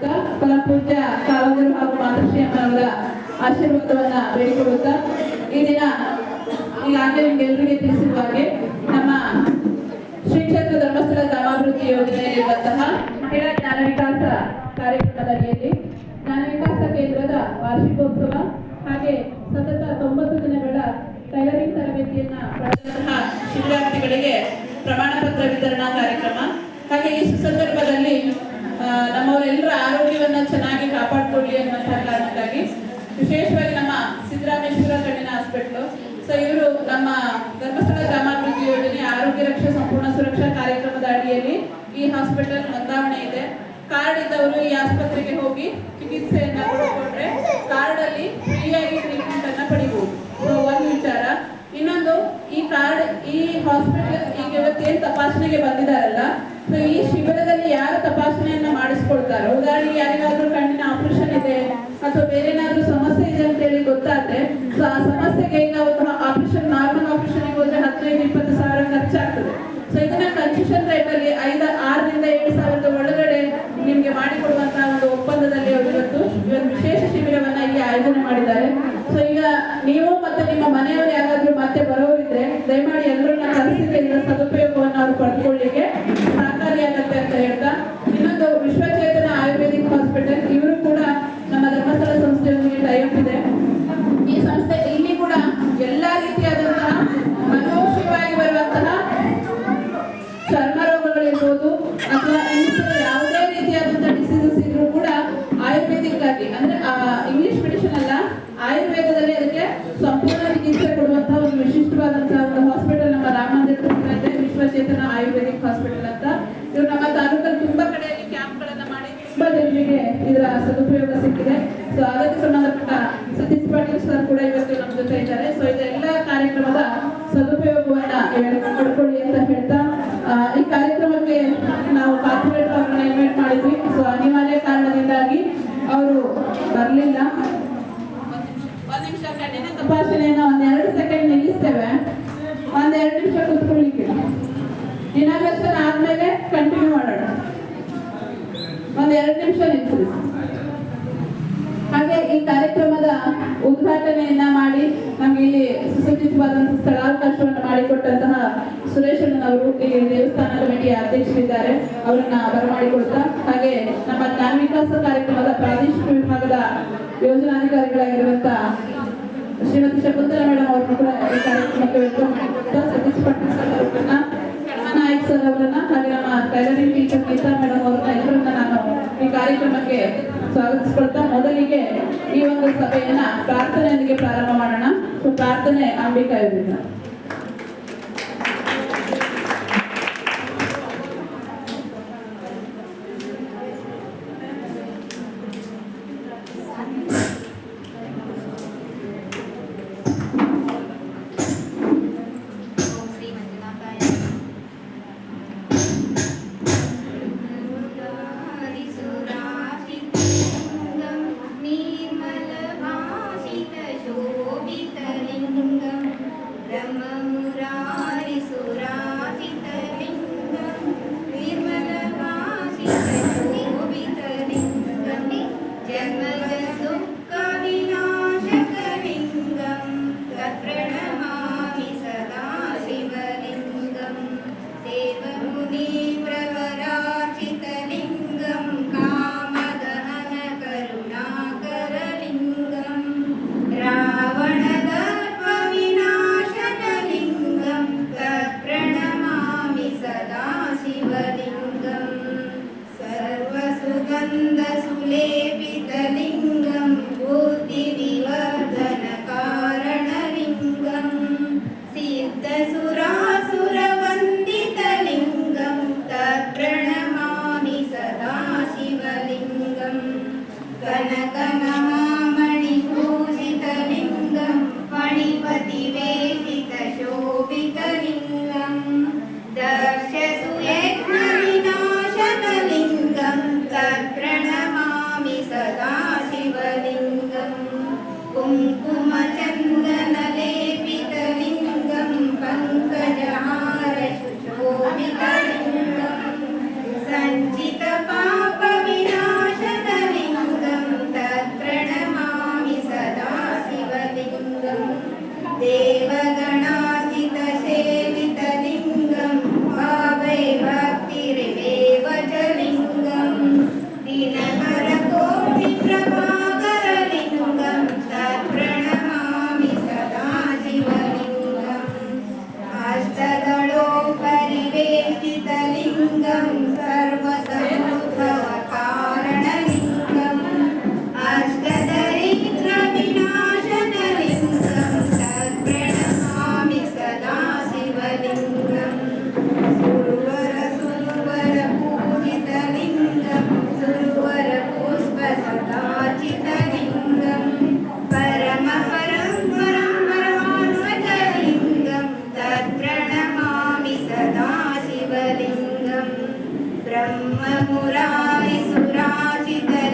ಪರಮ ಪೂಜ್ಯ ಕಾವಂದರು ಹಾಗೂ ಮಾತೃಶ್ರೀ ಅಮ್ಮನವರ ಆಶೀರ್ವಾದವನ್ನ ಬೇಡಿಕೊಳ್ಳುತ್ತಾ ಈ ದಿನ ಈಗಾಗಲೇ ನಿಮ್ಗೆಲ್ಲರಿಗೆ ತಿಳಿಸಿರುವ ಹಾಗೆ ನಮ್ಮ ಶ್ರೀ ಕ್ಷೇತ್ರ ಧರ್ಮಸ್ಥಳ ಗ್ರಾಮಾಭಿವೃದ್ಧಿ ಯೋಜನೆಯಲ್ಲಿರುವಂತಹ ಮಹಿಳಾ ಜ್ಞಾನ ವಿಕಾಸ ಕಾರ್ಯಕ್ರಮದ ಅಡಿಯಲ್ಲಿ ಜ್ಞಾನ ವಿಕಾಸ ಕೇಂದ್ರದ ವಾರ್ಷಿಕೋತ್ಸವ ಹಾಗೆ ಸತತ ತೊಂಬತ್ತು ದಿನಗಳ ಟೈಲರಿಂಗ್ ತರಬೇತಿಯನ್ನ ಪಡೆದಂತಹ ವಿದ್ಯಾರ್ಥಿಗಳಿಗೆ ಪ್ರಮಾಣ ಪತ್ರ ವಿತರಣಾ ಕಾರ್ಯಕ್ರಮ. ಹಾಗೆ ಈ ಸಂದರ್ಭದಲ್ಲಿ ನಮ್ಮವರೆಲ್ಲರ ಆರೋಗ್ಯವನ್ನ ಚೆನ್ನಾಗಿ ಕಾಪಾಡಿಕೊಳ್ಳಿ ಅನ್ನುವಂತಹ ಕಾರಣಕ್ಕಾಗಿ ವಿಶೇಷವಾಗಿ ನಮ್ಮ ಸಿದ್ದರಾಮೇಶ್ವರ ಕಣ್ಣಿನ ಹಾಸ್ಪಿಟ್ಲು. ಸೊ ಇವರು ನಮ್ಮ ಧರ್ಮಸ್ಥಳ ಗ್ರಾಮಾಭಿವೃದ್ಧಿ ಯೋಜನೆ ಆರೋಗ್ಯ ರಕ್ಷಾ ಸಂಪೂರ್ಣ ಸುರಕ್ಷಾ ಕಾರ್ಯಕ್ರಮದ ಅಡಿಯಲ್ಲಿ ಈ ಹಾಸ್ಪಿಟಲ್ ನೋಂದಾವಣೆ ಇದೆ. ಕಾರ್ಡ್ ಇದ್ದವರು ಈ ಆಸ್ಪತ್ರೆಗೆ ಹೋಗಿ ಚಿಕಿತ್ಸೆಯನ್ನ ಪಡ್ಕೊಂಡ್ರೆ ಕಾರ್ಡ್ ಅಲ್ಲಿ ಫ್ರೀಯಾಗಿ ಟ್ರೀಟ್ಮೆಂಟ್ ಅನ್ನ ಪಡಿಬಹುದು ಒಂದು ವಿಚಾರ. ಇನ್ನೊಂದು, ಈ ಕಾರ್ಡ್ ಈ ಹಾಸ್ಪಿಟಲ್ ಈಗ ಇವತ್ತೇನು ತಪಾಸಣೆಗೆ ಬಂದಿದಾರಲ್ಲ ಸೊ ಈ ಶಿಬಿರದಲ್ಲಿ ಯಾರು ತಪಾಸಣೆಯನ್ನ ಮಾಡಿಸ್ಕೊಳ್ತಾರೋ, ಉದಾಹರಣೆಗೆ ಯಾರಿಗಾದ್ರೂ ಕಣ್ಣಿನ ಆಪರೇಷನ್ ಇದೆ, ಅಥವಾ ಬೇರೆ ಏನಾದ್ರೂ ಸಮಸ್ಯೆ ಇದೆ ಅಂತ ಹೇಳಿ ಗೊತ್ತಾದ್ರೆ ಆ ಸಮಸ್ಯೆಗೆ ಈಗ ಒಂದು ಆಪರೇಷನ್, ನಾರ್ಮಲ್ ಆಪರೇಷನ್ ಹೋದ್ರೆ ಹದಿನೈದು, ಇಪ್ಪತ್ತು ಸಾವಿರ ಖರ್ಚಾಗ್ತದೆ. ಸೊ ಇದನ್ನ ಕನ್ಸೆಷನ್ ರೇಟ್ ಅಲ್ಲಿ ಐದ, ಆರರಿಂದ ಏಳು ಸಾವಿರದ ಒಳಗಡೆ ನಿಮ್ಗೆ ಮಾಡಿಕೊಡುವಂತಹ ಒಂದು ಒಪ್ಪಂದದಲ್ಲಿ ಅವರು ಇವತ್ತು ಇವತ್ತು ವಿಶೇಷ ಶಿಬಿರವನ್ನ ಇಲ್ಲಿ ಆಯೋಜನೆ ಮಾಡಿದ್ದಾರೆ. ಸೊ ಈಗ ನೀವು ಮತ್ತೆ ನಿಮ್ಮ ಮನೆಯವರು ಯಾರಾದ್ರೂ ಮತ್ತೆ ಬರೋರಿದ್ರೆ, ದಯಮಾಡಿ ಎಲ್ಲರನ್ನ ಕರೆಸಿದ್ರೆ ಸದುಪಯೋಗವನ್ನು ಅವರು ಪಡ್ಕೊಳ್ಳಿಕ್ಕೆ ಕೂಡ ಇವತ್ತು ನಮ್ಮ ಜೊತೆ ಇದ್ದಾರೆ. ಸೊ ಇದೆಲ್ಲ ಕಾರ್ಯಕ್ರಮದ ಸದುಪಯೋಗವನ್ನ ಪಡ್ಕೊಳ್ಳಿ ಅಂತ ಹೇಳ್ತಾ ಈ ಕಾರ್ಯಕ್ರಮಕ್ಕೆ ನಾವು ಕಾರ್ಪೊರೇಟ್ ಅವ್ರನ್ನ ಇನ್ವೈಟ್ ಮಾಡಿದ್ವಿ. ಸೊ ಅನಿವಾರ್ಯ ಕಾರಣದಿಂದಾಗಿ ಅವರು ಬರಲಿಲ್ಲ. ಒಂದ್ ನಿಮಿಷ ತಪಾಸಣೆಯನ್ನ ಒಂದ್ ಎರಡು ಸೆಕೆಂಡ್ ನಿಲ್ಲಿಸ್ತೇವೆ. ಒಂದ್ ಎರಡು ನಿಮಿಷ ಕುತ್ಕೊಳ್ಳಿಕ್ಕೆ ಇನಾಗ್ರೇಷನ್ ಆದ್ಮೇಲೆ ಕಂಟಿನ್ಯೂ ಮಾಡೋಣ. ಒಂದ್ ಎರಡು ನಿಮಿಷ ನಿಲ್ಲಿಸಿ. ಹಾಗೆ ಈ ಕಾರ್ಯಕ್ರಮದ ಉದ್ಘಾಟನೆಯನ್ನ ಮಾಡಿ ನಮ್ಗೆ ಇಲ್ಲಿ ಸುಸಜ್ಜಿತವಾದಂತಹ ಸ್ಥಳಾವಕಾಶವನ್ನು ಮಾಡಿಕೊಟ್ಟಂತಹ ಸುರೇಶ್ ಅಣ್ಣನವರು ಈ ದೇವಸ್ಥಾನ ಕಮಿಟಿಯ ಅಧ್ಯಕ್ಷರಿದ್ದಾರೆ. ಅವರನ್ನ ಬರಮಾಡಿಕೊಳ್ತಾ, ಹಾಗೆ ನಮ್ಮ ವಿಕಾಸ ಕಾರ್ಯಕ್ರಮದ ಪ್ರಾದೇಶಿಕ ವಿಭಾಗದ ಯೋಜನಾಧಿಕಾರಿಗಳಾಗಿರುವಂತಹ ಶ್ರೀಮತಿ ಶಕುಂತಲಾ ಮೇಡಮ್ ಅವರನ್ನು ಕೂಡ ಈ ಕಾರ್ಯಕ್ರಮಕ್ಕೆ ವೆಲ್ಕಮ್ ಸರ್ ಅವರನ್ನ ಹಾಗೆ ನಮ್ಮ ಟೈಲರಿಂಗ್ ಟೀಚರ್ ಗೀತಾ ಮೇಡಮ್ ಅವರನ್ನ ಎಲ್ಲರನ್ನ ನಾನು ಈ ಕಾರ್ಯಕ್ರಮಕ್ಕೆ ಸ್ವಾಗತಿಸ್ಕೊಳ್ತಾ ಮೊದಲಿಗೆ ಈ ಒಂದು ಸಭೆಯನ್ನ ಪ್ರಾರ್ಥನೆಯೊಂದಿಗೆ ಪ್ರಾರಂಭ ಮಾಡೋಣ. ಪ್ರಾರ್ಥನೆ ಅಂಬಿಕಾ ಇವರಿಂದ Kanakana ब्रह्मपुरारिसुराजित